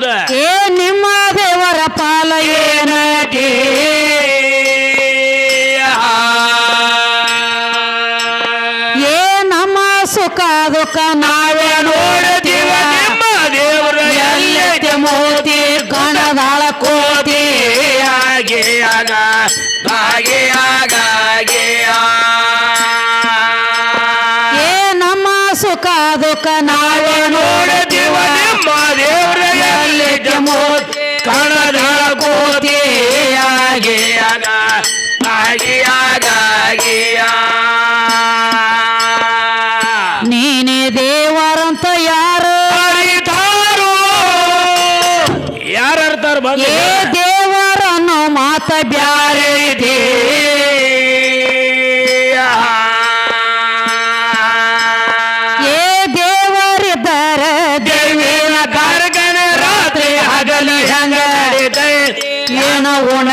ಹೌದ. ಏ ನಿಮ್ಮ ದೇವರ ಪಾಲ ಏನಟಿ ಏ ನಮ್ಮ ಸುಖ ದುಃಖ ನಾವೇ ನೋಡ್ತೀವ ನಿಮ್ಮ ದೇವರ ಎಲ್ಲೈತೆ ಮೋತಿ ಗಣದಾಳ ಕೋತಿ. ಆಗ ಹಾಗೆ ಆಗ ಹಾಗೆ ಏ ನಮ್ಮ ಸುಖ ದುಃಖ ನಾವೇ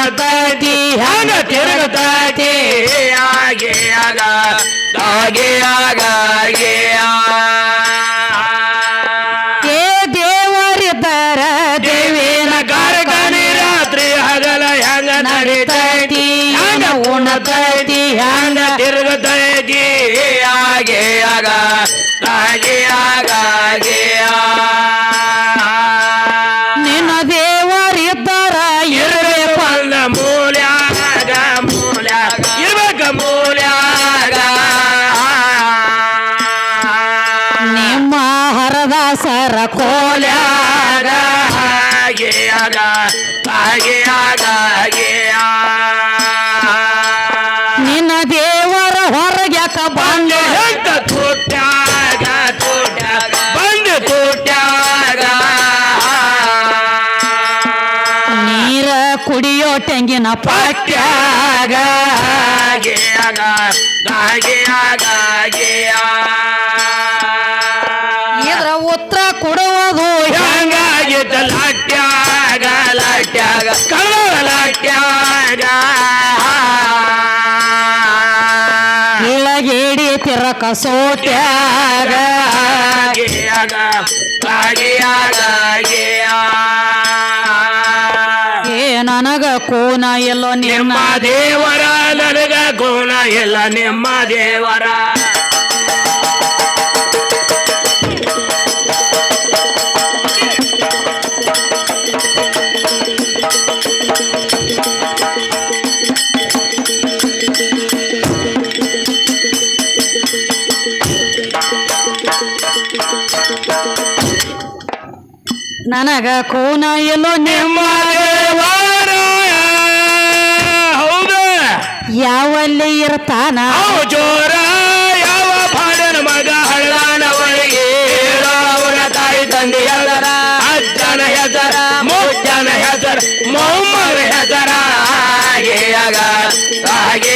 ಉಣತೈತಿ ಹೆಂಗ ತಿರುಗತೈತಿ ಆಗೆ ಆಗ ಆಗೆ ಆಗ ಹಾಗೆ ಏ ದೇವರಿದ್ದರ ದೇವಿನ ಕಾರ್ಗನ ರಾತ್ರಿ ಹಗಲ ಹೆಂಗ ನಡೀತೈತಿ? ಹಂಗ ಉಣತೈತಿ ಹೆಂಗ ತಿರುಗತೈತಿ? ಹಾಗೆ ಆಗ ತೆಂಗಿನ ಪಾಟ್ಯಾಗ ಇದ್ರ ಉತ್ತರ ಕೊಡುವುದು ಹೆಂಗಾಗಿದ್ದ ಲಾಟ್ಯಾಗ ಲಾಟ್ಯಾಗ ಕಳ್ಳ ಲಾಟ್ಯಾಗ. ಇಳಗೇಡಿ ತಿರ ಕಸೋಟ್ಯಾಗ ಹಾಗೆ ಆಗ ಹಾಗೆ ಆಗ ಹಾಗೆ ಏ ನನಗ ಕೋನ ಎಲ್ಲೋ ನಿಮ್ಮ ದೇವರ ನನಗ ಕೋನ ಎಲ್ಲ ನಿಮ್ಮ ದೇವರ. ನನಗ ಕೋನ ಎಲ್ಲೋ ನಿಮ್ಮ ಯಾವಲ್ಲಿ ಇರ್ತಾನ? ಜೋರ, ಯಾವ ಬಾಡನ ಮಗ ಹಳ್ಳನವರಿಗೆ ಅವನ ತಾಯಿ ತಂದೆ ಹೆಸರ ಅಜ್ಜನ ಹೆಸರ ಮುಜ್ಜನ ಹೆಸರ, ಮೊಮ್ಮನ ಹೆಸರ, ಹಾಗೆ ಆಗ, ಹಾಗೆ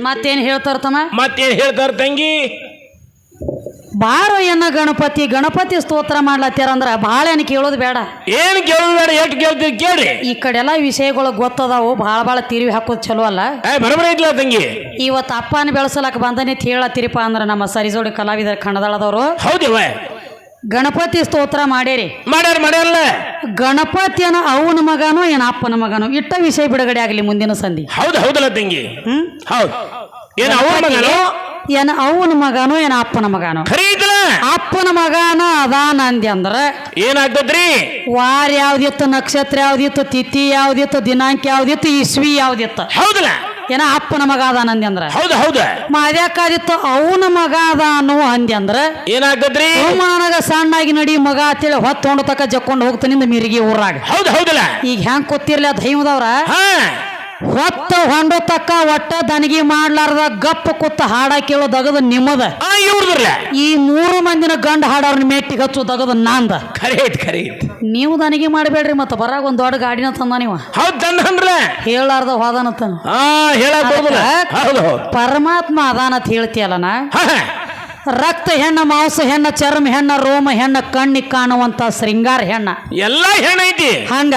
ಮತ್ತೇನ್ ಹೇಳ್ತಾರ ತಮ್ಮ? ಮತ್ತೇನ್ ಹೇಳ್ತಾರ ತಂಗಿ? ಬಾರೋ ಎನ್ನ ಗಣಪತಿ ಗಣಪತಿ ಸ್ತೋತ್ರ ಮಾಡ್ಲತ್ಯಾರ ಅಂದ್ರ ಭಾಳ ಏನ್ ಕೇಳೋದು ಬೇಡ. ಏನು ಕೇಳೋದು ಬೇಡ ಎಷ್ಟು ಕೇಳ್ತೀವಿ ಕೇಳಿ ಈ ಕಡೆಲ್ಲ ವಿಷಯಗಳು ಗೊತ್ತದಾವು ಭಾಳ ಭಾಳ ತಿರುವಿ ಹಾಕೋದು ಚಲೋ ಅಲ್ಲ. ಏ ಬರಬರ ಐತ್ಲ ತಂಗಿ? ಇವತ್ತು ಅಪ್ಪನ ಬೆಳೆಸಲಕ್ಕ ಬಂದನೆ ಹೇಳತ್ತೀರಿಪ್ಪ ಅಂದ್ರ ನಮ್ಮ ಸರಿಜೋಡಿ ಕಲಾವಿದರ ಕಣದಳದವ್ರು ಹೌದಿವ ಗಣಪತಿ ಸ್ತೋತ್ರ ಮಾಡೇರಿ ಮಾಡ್ಯಾರ ಮಾಡ್ಯಾರಲ್ಲ? ಗಣಪತಿಯನ ಅವನ ಮಗನೋ ಏನ ಅಪ್ಪನ ಮಗನೋ? ಇಟ್ಟ ವಿಷಯ ಬಿಡುಗಡೆ ಆಗಲಿ ಮುಂದಿನ ಸಂಧಿ. ಹೌದು ಹೌದಲ್ಲ ತಂಗಿ? ಹ್ಮ್? ಹೌದು. ಏನ ಅವನ ಮಗನೋ? ಏನ ಅವನ ಮಗನೋ ಏನ ಅಪ್ಪನ ಮಗನೋ? ಖರೀದಲ ಅಪ್ಪನ ಮಗನ ಅದಾನ ಅಂದಿ ಅಂದ್ರ ಏನಾಗ್ತದ್ರಿ ವಾರ ಯಾವ್ದಿತ್ತು ನಕ್ಷತ್ರ ಯಾವ್ದಿತ್ತು ತಿಥಿ ಯಾವ್ದಿತ್ತು ದಿನಾಂಕ ಯಾವ್ದಿತ್ತು ಇಸ್ವಿ ಯಾವ್ದಿತ್ತು? ಹೌದಲ್ಲ? ಏನ ಅಪ್ಪನ ಮಗ ಅದಾನ ನಂದಿ ಅಂದ್ರ? ಹೌದು ಹೌದು. ಮಾದ್ಯಾಕಾದಿತ್ತು ಅವನ ಮಗ ಅಂದಿ ಅಂದ್ರ ಏನಾಗದ್ರಿ? ನನಗ ಸಣ್ಣಾಗಿ ನಡಿ ಮಗ ಅಂತೇಳಿ ಹೊತ್ತು ತಕ ಜಕ್ಕೊಂಡು ಹೋಗ್ತಾನಿಂದ ಮಿರಿಗಿ ಊರಾಗ. ಹೌದು ಹೌದಲ್ಲ. ಈಗ ಹೆಂಗ್ ಕೂತಿರ್ಲಿ ದೈವದವ್ರ? ಹಾ. ಹೊತ್ತ ಹೊಂಡ ತಕ್ಕ ಒಟ್ಟ ದನಗಿ ಮಾಡ್ಲಾರ್ದ ಗಪ್ಪ ಕುತ್ತ ಹಾಡ ಕೇಳೋ ದಗದ ನಿಮ್ಮದ. ಇವ್ರದ್ರಲ್ಲ? ಈ ಮೂರು ಮಂದಿನ ಗಂಡ ಹಾಡವ್ರನ್ನ ಮೆಟ್ಟಿಗೆ ಹಚ್ಚು ದಗದ ನಾಂದ. ಖರೆ ಐತ್ ಖರೆ ಐತ್ ನೀವು ದನಗಿ ಮಾಡಬೇಡ್ರಿ ಮತ್ತ ಬರಾಗ ಒಂದ್ ದೊಡ್ಡ ಗಾಡಿನ ತಂದ ನೀವ. ಹೌದ್ ಅಂದ್ರಲ್ಲ ಹೇಳಾರ್ದ ಹೋದನತ್ತ ಹಾ ಹೇಳಕ್ ಬರೋದಿಲ್ಲ. ಹೌದು ಹೌದು. ಪರಮಾತ್ಮ ಅದಾನತ್ ಹೇಳ್ತೀಯಲ್ಲ ನಾ. ರಕ್ತ ಹೆಣ್ಣ ಮಾಂಸ ಹೆಣ್ಣ ಚರ್ಮ ಹೆಣ್ಣ ರೋಮ ಹೆಣ್ಣ ಕಣ್ಣಿ ಕಾಣುವಂತ ಶೃಂಗಾರ ಹೆಣ್ಣ. ಎಲ್ಲ ಹೆಣ್ಣ ಐತಿ. ಹಂಗ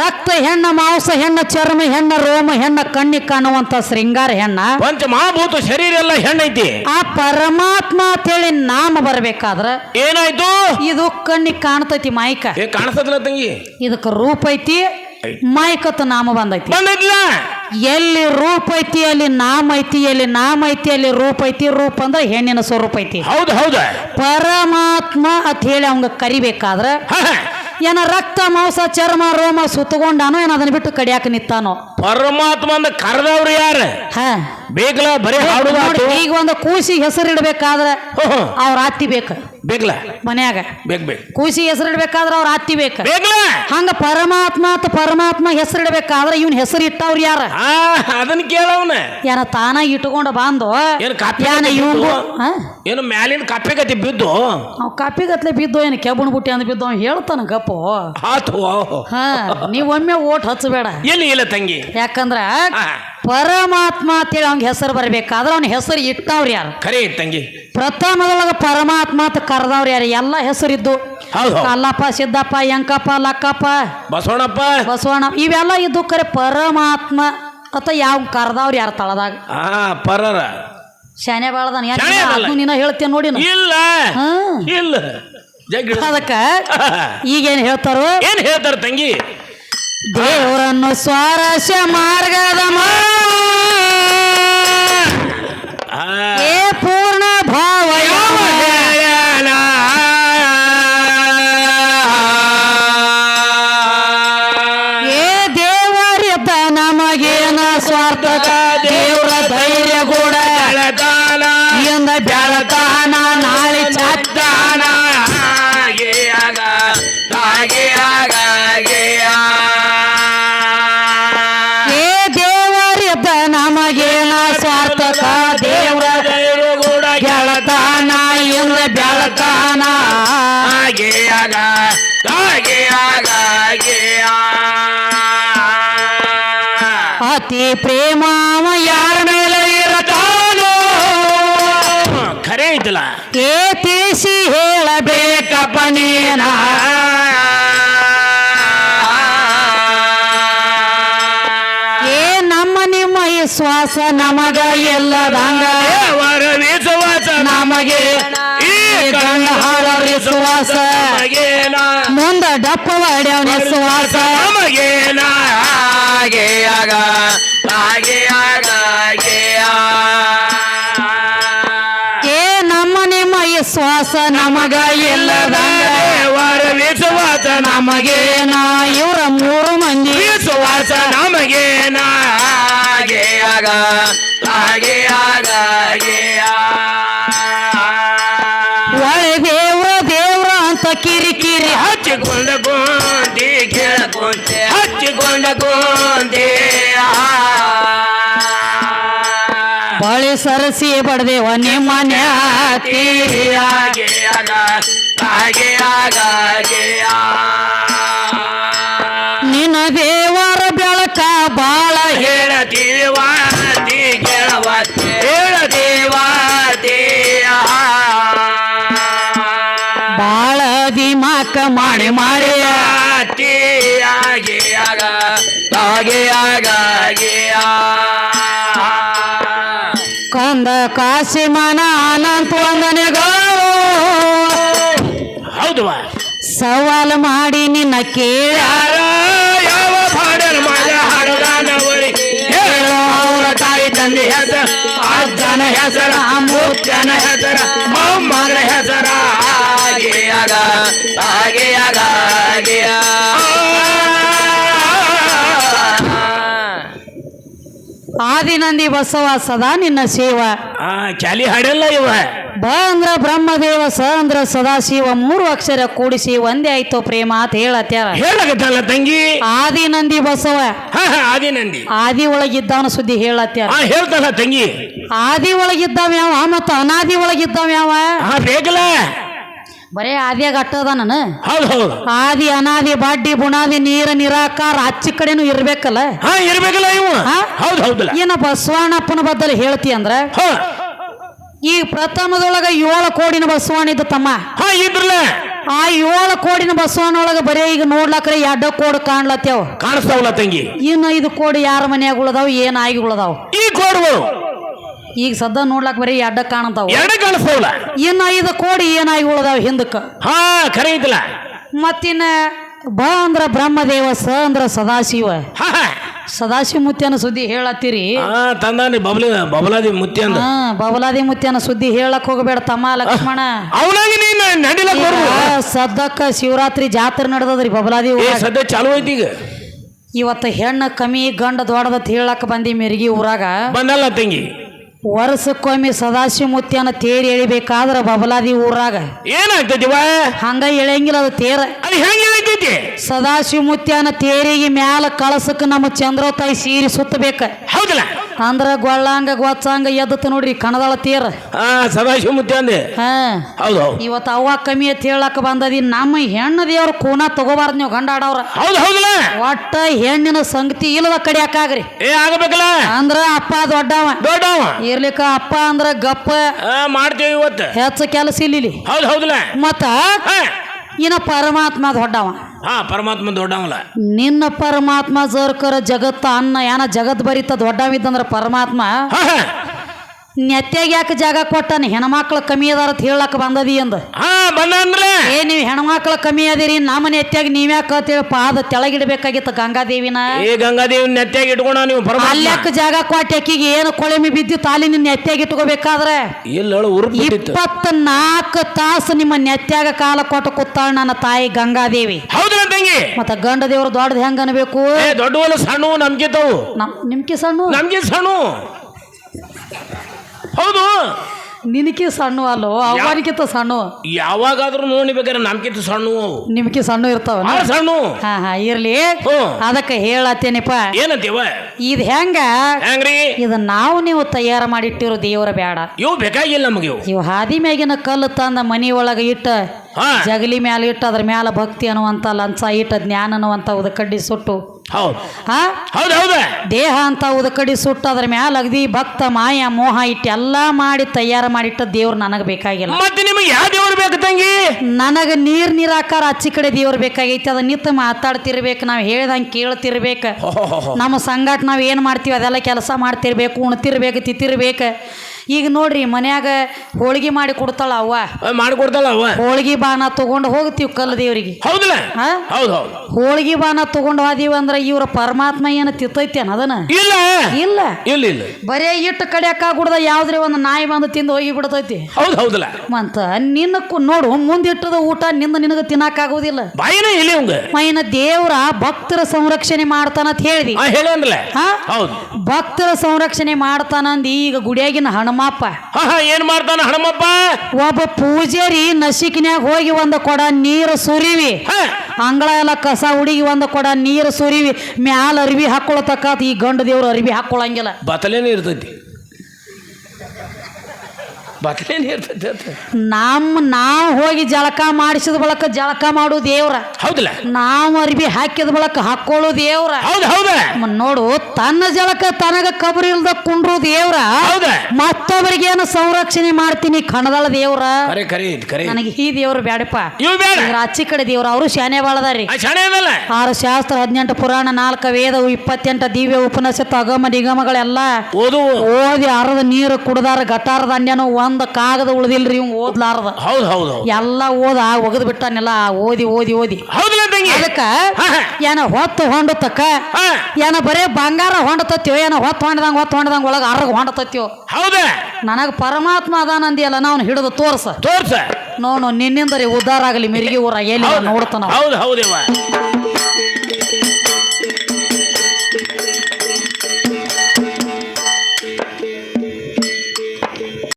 ರಕ್ತ ಹೆಣ್ಣ ಮಾಂಸ ಹೆಣ್ಣ ಚರ್ಮ ಹೆಣ್ಣ ರೋಮ ಹೆಣ್ಣ ಕಣ್ಣಿ ಕಾಣುವಂತ ಶೃಂಗಾರ ಹೆಣ್ಣ. ಪಂಚ ಮಹಾಭೂತ ಶರೀರ ಎಲ್ಲ ಹೆಣ್ಣೈತಿ ಆ ಪರಮಾತ್ಮ ಅಂತೇಳಿ ನಾಮ ಬರ್ಬೇಕಾದ್ರ ಏನಾಯ್ತು? ಇದು ಕಣ್ಣಿ ಕಾಣ್ತೈತಿ ಮಾಯಿಕ. ಕಾಣಿಸ್ತದಲ್ಲ ತಂಗಿ ಇದಕ್ಕೆ ರೂಪ ಐತಿ. ಮಾಯಿಕತ್ತ ನಾಮ ಬಂದೈತಿ ಎಲ್ಲಿ ರೂಪ ಐತಿ ಅಲ್ಲಿ ನಾಮ ಐತಿ ಎಲ್ಲಿ ನಾಮ ಐತಿ ಅಲ್ಲಿ ರೂಪ ಐತಿ ರೂಪ ಅಂದ್ರೆ ಹೆಣ್ಣಿನ ಸ್ವರೂಪ ಐತಿ. ಹೌದು ಹೌದು. ಪರಮಾತ್ಮ ಅಂತ ಹೇಳಿ ಅವಂಗ ಕರಿಬೇಕಾದ್ರ. ಏನ ರಕ್ತ ಮಾಂಸ ಚರ್ಮ ರೋಮ ಸುತ್ತಗೊಂಡಾನೋ ಏನ ಅದನ್ನ ಬಿಟ್ಟು ಕಡಿಯಾಕ ನಿತ್ತಾನೋ ಪರಮಾತ್ಮ ಅಂದ ಕರೆದವ್ರು ಯಾರ? ಹಾ. ಬೇಕಲ್ಲ ಬರೀ ಈಗ ಒಂದು ಕೂಸಿ ಹೆಸರು ಇಡಬೇಕಾದ್ರೆ ಅವ್ರ ಆತಿ ಬೇಕ. ಬೇಕಲ್ಲ ಮನ್ಯಾಗ. ಬೇಕ್ ಬೇಕ್ ಕೂಸಿ ಹೆಸರಿಡ್ಬೇಕಾದ್ರೆ ಅವ್ರ ಅತ್ತಿ ಬೇಕ. ಹಂಗ ಪರಮಾತ್ಮ ಅಂತ ಪರಮಾತ್ಮ ಹೆಸರಿಡ್ಬೇಕಾದ್ರೆ ಇವನ್ ಹೆಸರು ಇಟ್ಟವ್ರ ಯಾರ ಹಾ ಅದನ್ನ ಕೇಳವನ ಯಾರ ತಾನ ಇಟ್ಕೊಂಡು ಬಂದು ಏನು ಕಾಪಿ ಏನ ಮ್ಯಾಲಿನ ಕಪ್ಪೆ ಗತಿ ಬಿದ್ದು? ಅವ್ ಕಾಪಿಗತ್ಲೆ ಬಿದ್ದು ಏನು ಕೆಬ್ಬಣ ಬುಟ್ಟಿ ಅಂದ್ ಬಿದ್ದು ಹೇಳ್ತಾನ ಗಪ್ಪು. ಆತು ಹಾ ನೀವ್ ಒಮ್ಮೆ ಓಟ್ ಹಚ್ಚಬೇಡ. ಎಲ್ಲಿ ಇಲ್ಲ ತಂಗಿ? ಯಾಕಂದ್ರ ಪರಮಾತ್ಮ ಅಂತೇಳಿ ಅವ್ನ ಹೆಸರು ಬರ್ಬೇಕಾದ್ರ ಅವ್ನ ಹೆಸರು ಇಟ್ಟವ್ರು ಯಾರು? ಖರೆ ಐತ್ ತಂಗಿ. ಪ್ರಥಮದೊಳಗ ಪರಮಾತ್ಮ ಅಂತ ಕರೆದವ್ರು ಯಾರು? ಎಲ್ಲ ಹೆಸರಿದ್ದು. ಅಲ್ಲಪ್ಪ ಹೌದು. ಕಲ್ಲಪ್ಪ ಸಿದ್ದಪ್ಪ ಯಂಕಪ್ಪ ಲಕ್ಕಪ್ಪ ಬಸವಣ್ಣಪ್ಪ. ಬಸವಣ್ಣ ಇವೆಲ್ಲ ಇದ್ದು ಕರೆ ಪರಮಾತ್ಮ ಅಥವಾ ಯಾವ ಕರೆದವ್ರು ಯಾರು ತಳದಾಗ? ಆ ಪರರ. ಶಾನೆ ಬಾಳದನ. ಶಾನೆ ಅದಲ್ಲ. ನೀನ ಹೇಳ್ತೇನೆ ನೋಡಿ ಇಲ್ಲ. ಇಲ್ಲ. ಅದಕ್ಕ ಈಗೇನ್ ಹೇಳ್ತಾರೋ? ಏನ್ ಹೇಳ್ತಾರ ತಂಗಿ? ದೇವರನ್ನು ಸ್ವಾರಸ್ಯ ಮಾರ್ಗದ ಮ- ಆ, ಏ ಪೂರ್ಣ ಭಾವ ಯಾವ ಆಗ, ಹಾಗೆ ಆಗ. ಅತಿ ಪ್ರೇಮಾವ ಯಾರ ಮೇಲೆ ಇರತಾನೋ? ಖರೆ ಐತಲ್ಲ ಏ ತಿಳಿಸಿ ಹೇಳಬೇಕಪ್ಪ ನೀನ ಏ ನಮ್ಮ ನಿಮ್ಮ ವಿಶ್ವಾಸ ನಮಗ ಎಲ್ಲದಂಗ? ವರ ವಿಶ್ವಾಸ ನಮಗೆ ನಮಗೇನ? ಮುಂದ ಡಪ್ಪ ಹೊಡ್ಯವ ಸುವಾಸ. ನಮಗೇನ? ಹಾಗೆ ಆಗ ಹಾಗೆ ಆಗ. ಏ ನಮ್ಮ ನಿಮ್ಮ ವಿಶ್ವಾಸ ನಮಗ ಎಲ್ಲದಂಗ ದೇವರ ವಿಶ್ವಾಸ ನಮಗೆ ನಮಗೇನ? ಇವ್ರ ಮೂರು ಮಂದಿ. ವಿಶ್ವಾಸ ನಮಗೇನ? ಹಾಗೆ ಆಗ ಹಾಗೆ ಆಗ ಹಾಗೆ ಆ. ಹಚ್ಚಿಕೊಂಡ ಗೋಂದಿ ಕೇಳಕೊಂಡೆ ಹಚ್ಚಿಕೊಂಡ ಗೋಂದಿ ಬಳಿ ಸರಸಿ ಬಡ್ದೇವ ನಿಮ್ಮ ನ್ಯಾತಿ ಹಾಗೆ ಆಗ ಹಾಗೆ ಆಗ ಕಂದ ಕಾಸಿ ಮನ ಅನಂತ ವಂದನೆಗಳು. ಹೌದು ಸವಾಲ್ ಮಾಡಿ ನಿನ್ನ ಕೇಳ. ಯಾವ ಹಾಡಲ್ ಆದಿನಂದಿ ಬಸವ ಸದಾ ನಿನ್ನ ಸೇವ ಆ ಚಾಲಿ ಹಾಡಲ್ಲ ಇವ. ಬ ಅಂದ್ರ ಬ್ರಹ್ಮದೇವ ಸ ಅಂದ್ರ ಸದಾಶಿವ ಮೂರು ಅಕ್ಷರ ಕೂಡಿಸಿ ಒಂದೇ ಆಯ್ತು ಪ್ರೇಮ ಅಂತ ಹೇಳತ್ಯಾರ. ಹೇಳಕತ್ತಲ್ಲ ತಂಗಿ? ಆದಿನಂದಿ ಬಸವ. ಆದಿ ಹಾ ಆದಿನಂದಿ. ಆದಿ ಒಳಗಿದ್ದಾನ ಸುದ್ದಿ ಹೇಳತ್ಯಾರ. ಆ ಹೇಳ್ತಲ್ಲ ತಂಗಿ. ಆದಿ ಒಳಗಿದ್ದಾವ ಯಾವ ಮತ್ತು ಅನಾದಿ ಒಳಗಿದ್ದಾವ ಯಾವ ಬೇಕಲ್ಲ. ಬರೇ ಆದಿಯಾಗ ಅಟ್ಟದ ನಾನು. ಹೌದು ಹೌದು. ಆದಿ ಅನಾದಿ ಬಾಡ್ಡಿ ಬುಣಾದಿ ನೀರ ನಿರಾಕಾರ ಅಚ್ಚಿ ಕಡೆನು ಇರ್ಬೇಕಲ್ಲ. ಹಾ ಇರ್ಬೇಕಲ್ಲ ಇವು. ಹಾ? ಹೌದು ಹೌದಲ್ಲ. ಏನ ಬಸವಣ್ಣಪ್ಪನ ಬದ್ದಲ್ಲಿ ಹೇಳ್ತಿ ಅಂದ್ರ? ಹಾ. ಈ ಪ್ರಥಮದೊಳಗ ಏಳು ಕೋಡಿನ ಬಸವಣ್ಣ ಇದ್ದ ತಮ್ಮ. ಹಾ ಇದ್ರಲ್ಲ. ಆ ಏಳು ಕೋಡಿನ ಬಸವಣ್ಣ ಒಳಗ ಬರೇ ಈಗ ನೋಡ್ಲಕ್ರೆ ಎಡ್ಡ ಕೋಡ್ ಕಾಣ್ಲತ್ತೇವ್. ಕಾಣಿಸ್ತಾವಲ್ಲ ತಂಗಿ. ಇನ್ನು ಐದು ಕೋಡಿ ಯಾರ ಮನ್ಯಾಗ ಉಳದಾವ್ ಏನ್ ಆಗಿ ಉಳದಾವ್? ಈ ಕೋಡ್ಗಳು ಈಗ ಸದ್ದ ನೋಡ್ಲಾಕ್ ಬರೀ ಅಡ್ಡ ಕಾಣತಾವ ಎರಡ ಕಾಣಿಸ್ತಾವಲ್ಲ ಇನ್ನು ಐದು ಕೋಡಿ ಏನಾಗಿ ಉಳದಾವ್ ಹಿಂದಕ್ಕ? ಹಾ ಖರೆ ಐತಲ್ಲ. ಮತ್ತಿನ್ನ ಬ ಅಂದ್ರ ಬ್ರಹ್ಮದೇವ ಸ ಅಂದ್ರ ಸದಾಶಿವ. ಹಾ ಹಾ. ಸದಾಶಿವ ಮುತ್ಯನ ಸುದ್ದಿ ಹೇಳತ್ತೀರಿ? ಹಾ ತಂದಾನಿ ಬಬಲ ಬಬಲಾದಿ ಮುತ್ತಿ ಅಂದ. ಹಾ ಬಬಲಾದಿ ಮುತ್ಯನ ಸುದ್ದಿ ಹೇಳಕ್ ಹೋಗಬೇಡ ತಮ್ಮ ಲಕ್ಷ್ಮಣ. ಅವನಾಗಿ ನೀನು ನಡಿಲಕ್ ಈಗ ಶಿವರಾತ್ರಿ ಜಾತ್ರೆ ನಡೆದದ್ರಿ ಬಬಲಾದಿ ಏ ಊರಾಗ. ಸದ್ಯ ಚಾಲು ಐತಿ ಈಗ. ಇವತ್ತು ಹೆಣ್ಣು ಕಮ್ಮಿ ಗಂಡ ದೊಡ್ಡದ ಹೇಳಕ್ ಬಂದಿ ಮೆರ್ಗಿ ಊರಾಗ. ಬಂದಲ್ಲ ತಂಗಿ. ವರ್ಷಕ್ಕೊಮ್ಮೆ ಸದಾಶಿವ ಮುತ್ಯನ ತೇರಿ ಎಳಿಬೇಕಾದ್ರ ಬಬಲಾದಿ ಊರಾಗ. ಏನಾಗ್ತೈತಿ ವಾ ಹಂಗ ಎಳೆಯಂಗಿಲ್ಲ ಅದು ತೇರ. ಅದು ಹೆಂಗೆ ಏನಾಗ್ತೈತಿ ತೇರಿಗೆ ಮ್ಯಾಲ ಕಳಸಕ್ಕೆ ನಮ್ಮ ಚಂದ್ರೋತಾಯಿ ಸೀರಿ ಸುತ್ತಬೇಕ. ಹೌದಲ್ಲ? ಅಂದ್ರ ಗೊಳ್ಳಂಗ ಗೊಚ್ಚಂಗ ಎದ್ದತ್ ನೋಡ್ರಿ ಕಣದಾಳ ತೀರ. ಹಾ ಸದಾಶಿವ ಮುತ್ತಿ ಅಂದೆ. ಹಾ. ಹೌದು ಹೌದು. ಇವತ್ತು ಅವ್ವ ಕಮ್ಮಿ ಅಂತ ಹೇಳಕ್ ಬಂದದಿ ನಮ್ಮ ಹೆಣ್ಣ ದೇವ್ರ ಕೂನ ತಗೋಬಾರ್ದು ನೀವು ಗಂಡ ಆಡವ್ರ. ಹೌದು ಹೌದಲ್ಲ? ಒಟ್ಟ ಹೆಣ್ಣಿನ ಸಂಗತಿ ಇಲ್ಲದ ಕಡಿಯಾಕಾಗ್ರಿ ಏ ಆಗಬೇಕಲ್ಲ? ಅಂದ್ರ ಅಪ್ಪ ದೊಡ್ಡವ. ದೊಡ್ಡವ? ಇರ್ಲಿಕ್ಕ ಅಪ್ಪ ಅಂದ್ರ ಗಪ್ಪ. ಆ, ಮಾಡ್ತೇವೆ ಇವತ್ತು. ಹೆಚ್ಚ ಕೆಲಸ ಇಲ್ಲಿ ಹೌದು ಹೌದಲ್ಲ? ಮತ್ತ ಇನ್ನ ಪರಮಾತ್ಮ ದೊಡ್ಡವ. ಹಾ ಪರಮಾತ್ಮ ದೊಡ್ಡವಲ್ಲ. ನಿನ್ನ ಪರಮಾತ್ಮ ಜರ್ಕರ ಜಗತ್ತ ಅನ್ನ ಏನ ಜಗತ್ ಬರಿತ ದೊಡ್ಡವಿದ್ದಂದ್ರ ಪರಮಾತ್ಮ? ನೆತ್ಯಾಗ ಯಾಕೆ ಜಾಗ ಕೊಟ್ಟಾನ? ಹೆಣ್ಮಕ್ಳು ಕಮ್ಮಿ ಅದಾರ ಅಂತ ಹೇಳಕ್ ಬಂದದಿ ಅಂದ. ಹಾ ಬಂದ ಏ ನೀವು ಹೆಣ್ಮಕ್ಳು ಕಮ್ಮಿ ಅದಿರಿ ನಮ್ಮ ನೆತ್ಯಾಗ ನೀವ್ಯಾಕ ಅಂತೇಳಿ ಪಾದ ತೆಳಗಿಡ್ಬೇಕಾಗಿತ್ತು ಗಂಗಾದೇವಿನ. ಏ ಗಂಗಾದೇವಿ ನೆತ್ತಾಗಿ ಇಟ್ಕೊಂಡ ನೀವು ಪರಮಾತ್ಮ. ಅಲ್ಯಾಕ ಜಾಗ ಕೊಟ್ಟು ಆಕಿಗೆ ಏನು ಕೊಳೆಮಿ ಬಿದ್ದು ತಾಲಿ ನಿನ್ನ ನೆತ್ಯಾಗ ಇಟ್ಕೋಬೇಕಾದ್ರೆ? ಇಲ್ಲ ಹೇಳು ಉರುಪ್ ಬಿಟ್ಟಿತ್ತು ಇಪ್ಪತ್ನಾಲ್ಕು ತಾಸು ನಿಮ್ಮ ನೆತ್ಯಾಗ ಕಾಲ ಕೊಟ್ಟು ಕೂತಾಳ ನನ್ನ ತಾಯಿ ಗಂಗಾದೇವಿ. ಹೌದಲ್ಲ ತಂಗಿ ಮತ್ತ ಗಂಡ ದೇವರು ದೊಡ್ಡದು ಹೆಂಗ ಅನ್ಬೇಕು? ಏ ದೊಡ್ಡವಲ್ಲ ಸಣ್ಣ ನಮ್ಗಿದ್ದವು. ನಮ್ ನಿಮ್ಗೆ ಸಣ್ಣ? ನಮ್ಗೆ ಸಣ್ಣ. ಹೌದು. ನಿನಕಿ ಸಣ್ಣ ಅಲ್ಲೋ ಅವನಿಗಿಂತ ಸಣ್ಣ. ಯಾವಾಗಾದ್ರೂ ನೋಡ್ಬೇಕಾರೆ ನಮ್ಗಿಂತ ಸಣ್ಣ. ನಿಮ್ಕಿ ಸಣ್ಣ ಇರ್ತಾವ ಸಣ್ಣ. ಹಾ ಹಾ ಇರ್ಲಿ. ಅದಕ್ಕೆ ಹೇಳತ್ತೇನಪ್ಪ. ಏನಂತೀವ? ಇದ್ ಹೆಂಗ? ಹೆಂಗ್ರಿ? ಇದು ನಾವು ನೀವು ತಯಾರು ಮಾಡಿಟ್ಟಿರೋ ದೇವರ ಬೇಡ ಇವು ಬೇಕಾಗಿಲ್ಲ ನಮಗೆ ಇವು. ಇವು ಹಾದಿ ಮ್ಯಾಗಿನ ಕಲ್ಲು ತಂದ ಮನಿ ಒಳಗ ಇಟ್ಟ ಜಗಲಿ ಮ್ಯಾಲ ಇಟ್ಟು ಅದ್ರ ಮ್ಯಾಲ ಭಕ್ತಿ ಅನ್ನುವಂತ ಲಂಚ ಇಟ್ಟ ಜ್ಞಾನ ಅನ್ನುವಂತ ಉದಕಡ್ಡಿ ಸುಟ್ಟು ಹೌದು. ಹಾ? ಹೌದು ಹೌದು. ದೇಹ ಅಂತ ಉದಕಡಿ ಸುಟ್ಟು ಅದ್ರ ಮ್ಯಾಲ ಅಗದಿ ಭಕ್ತ ಮಾಯ ಮೋಹ ಇಟ್ಟು ಎಲ್ಲ ಮಾಡಿ ತಯಾರು ಮಾಡಿಟ್ಟ ದೇವ್ರು ನನಗೆ ಬೇಕಾಗಿಲ್ಲ. ಮತ್ತೆ ನಿಮಗೆ ಯಾವ ದೇವ್ರು ಬೇಕು ತಂಗಿ? ನನಗೆ ನೀರ್ ನೀರಾಕಾರ ಅಚ್ಚಿ ಕಡೆ ದೇವ್ರು ಬೇಕಾಗೈತಿ ಅದ ನಿತ್ತ ಮಾತಾಡ್ತಿರ್ಬೇಕು ನಾವು ಹೇಳ್ದಂಗೆ ಕೇಳ್ತಿರ್ಬೇಕು. ನಮ್ಮ ಸಂಗಾಟ ನಾವು ಏನು ಮಾಡ್ತೀವಿ ಅದೆಲ್ಲ ಕೆಲಸ ಮಾಡ್ತಿರ್ಬೇಕು ಉಣ್ತಿರ್ಬೇಕು ತಿತ್ತಿರ್ಬೇಕು ಈಗ ನೋಡ್ರಿ ಮನ್ಯಾಗ ಹೋಳಿಗೆ ಮಾಡಿ ಕೊಡ್ತಾಳ ಅವ್ವ. ಮಾಡಿಕೊಡ್ತಾಳ ಅವ್ವ. ಹೋಳಿಗೆ ಬಾಣ ತಗೊಂಡು ಹೋಗ್ತೀವಿ ಕಲ್ಲ ದೇವರಿಗೆ. ಹೌದಲ್ಲ? ಹೌದು ಹೌದು. ಹೋಳಿಗೆ ಬಾಣ ತಗೊಂಡು ಹೋದೀವಿ ಅಂದ್ರೆ ಇವ್ರ ಪರಮಾತ್ಮ ಏನು ತಿತ್ತೈತೇನ ಅದನ್ನ? ಇಲ್ಲ. ಇಲ್ಲ. ಇಲ್ಲ ಇಲ್ಲ. ಬರೇ ಇಟ್ಟು ಕಡಿಯಕ್ಕಾಗ್ಬಿಡ್ದ ಯಾವ್ದ್ರೆ ಒಂದು ನಾಯಿ ಬಂದು ತಿಂದು ಹೋಗಿ ಬಿಡ್ತೈತಿ? ಹೌದು ಹೌದಲ್ಲ. ಮಂತ ನಿನ್ನ ನೋಡು ಮುಂದಿಟ್ಟದ ಊಟ ನಿಂದ ನಿನಗೆ ತಿನ್ನಕ್ಕಾಗೋದಿಲ್ಲ ಬಾಯಿನೇ ಇಲ್ಲ ಮೈನ ದೇವ್ರ ಭಕ್ತರ ಸಂರಕ್ಷಣೆ ಮಾಡ್ತಾನಂತ ಅಂತ ಹೇಳಿದಿ ಹೌದು. ಭಕ್ತರ ಸಂರಕ್ಷಣೆ ಮಾಡ್ತಾನಂದು ಈಗ ಗುಡಿಯಾಗಿನ ಹನುಮಪ್ಪ ಹಾ ಹಾ ಏನ್ ಮಾಡ್ತಾನ ಹಣಮಪ್ಪ? ಒಬ್ಬ ಪೂಜಾರಿ ನಸಿಕಿನ್ಯಾಗ ಹೋಗಿ ಒಂದು ಕೊಡ ನೀರು ಸುರಿವಿ. ಹಾ. ಅಂಗಳ ಎಲ್ಲ ಕಸ ಹುಡುಗಿ ಒಂದು ಕೊಡ ನೀರು ಸುರಿವಿ. ಮ್ಯಾಲ ಅರ್ವಿ ಹಾಕೊಳತಕ್ಕ ಈ ಗಂಡ ದೇವ್ರು ಅರ್ವಿ ಹಾಕೊಳಂಗಿಲ್ಲ. ಬತ್ತಲೇನೆ ಇರ್ತೈತಿ? ಬತ್ತಲೇನೆ ಇರ್ತೈತಿ ಅಂತ. ನಮ್ಮ ನಾವು ಹೋಗಿ ಜಳಕ ಮಾಡಿಸಿದ ಬಳಕ ಜಳಕ ಮಾಡು ದೇವ್ರ. ಹೌದಲ್ಲ? ನಾವು ಅರ್ಬಿ ಹಾಕಿದ ಬಳಕ ಹಾಕೊಳ್ಳು ದೇವ್ರ. ಹೌದು ಹೌದ? ಮ- ನೋಡು ತನ್ನ ಜಳಕ ತನಗ ಕಬರಿ ಇಲ್ದ ಕುಂಡ್ರು ದೇವ್ರ. ಹೌದ? ಮತ್ತೊಬ್ಬರಿಗೇನು ಸಂರಕ್ಷಣೆ ಮಾಡ್ತೀನಿ ಕಣದಳ ದೇವ್ರ. ಕರೆ ಕರೆ ಐತಿ ಕರೆ. ನನಗೆ ಈ ದೇವ್ರು ಬ್ಯಾಡಪ್ಪ. ಇವು ಬೇಡ ಇದ್ರ ಅಚ್ಚಿ ಕಡೆ ದೇವ್ರ. ಅವರು ಶಾನೆ ಬಾಳದಾರಿ ಆ ಶಾಣೆ ಆರು ಶಾಸ್ತ್ರ ಹದಿನೆಂಟು ಪುರಾಣ ನಾಲ್ಕು ವೇದ ಇಪ್ಪತ್ತೆಂಟು ದಿವ್ಯ ಉಪನಿಷತ್ತು ಅಗಮ ನಿಗಮಗಳೆಲ್ಲ ಓದು. ಓದಿ ಅರದ ನೀರು ಕುಡ್ದಾರ ಗಟಾರ ದಂಡ್ಯನು ಒಂದ್ ಕಾಗದ ಉಳಿದಿಲ್ರಿ ಇವ್ ಓದ್ಲಾರ್ದ. ಹೌದು ಹೌದು ಹೌದು. ಎಲ್ಲ ಓದ ಒಗದ್ ಬಿಟ್ಟಾನೆಲ್ಲ ಓದಿ ಓದಿ ಓದಿ. ಹೌದಲ್ಲ ತಂಗಿ? ಅದಕ್ಕ. ಏನ ಹೊತ್ತು ಹೊಂಡತಕ್ಕ? ಏನ ಬರೇ ಬಂಗಾರ ಹೊಂಡತತ್ಯೋ? ಏನ ಹೊತ್ತು ಹೊಂಡದಂಗ ಹೊತ್ತು ಹೊಂಡದಂಗ ಒಳಗ ಅರ್ಗ ಹೊಂಡತತ್ಯೋ? ಹೌದ? ನನಗ ಪರಮಾತ್ಮ ಅದಾನಂದಿಯಲ್ಲ ನಾವು ಹಿಡಿದು ತೋರ್ಸ. ತೋರ್ಸ. ನಿನ್ನಿಂದ ನಿನ್ನಿಂದರಿ ಉದ್ಧಾರ ಆಗಲಿ ಮಿರಿಗಿ ಊರ ಎಲ್ಲಿ ನೋಡ್ತಾನ. ಹೌದು ಹೌದೇವ